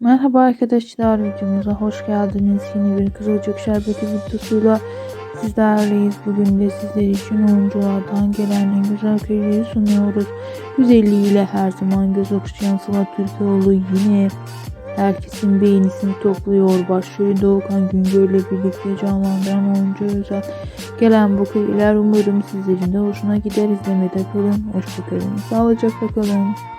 Merhaba arkadaşlar videomuza hoş geldiniz. Yeni bir Kızılcık Şerbeti videosuyla sizlerleyiz. Bugün de sizler için oyunculardan gelen en güzel köşeyi sunuyoruz. Güzelliğiyle her zaman göz okşayan Sıla Türkoğlu yine herkesin beğenisini topluyor. Başrolü Doğukan Güngör'le birlikte canlandıran oyuncu özel. Gelen bu köşeler umarım sizlerin de hoşuna gider. İzlemede kalın. Hoşçakalın. Sağlıcakla kalın.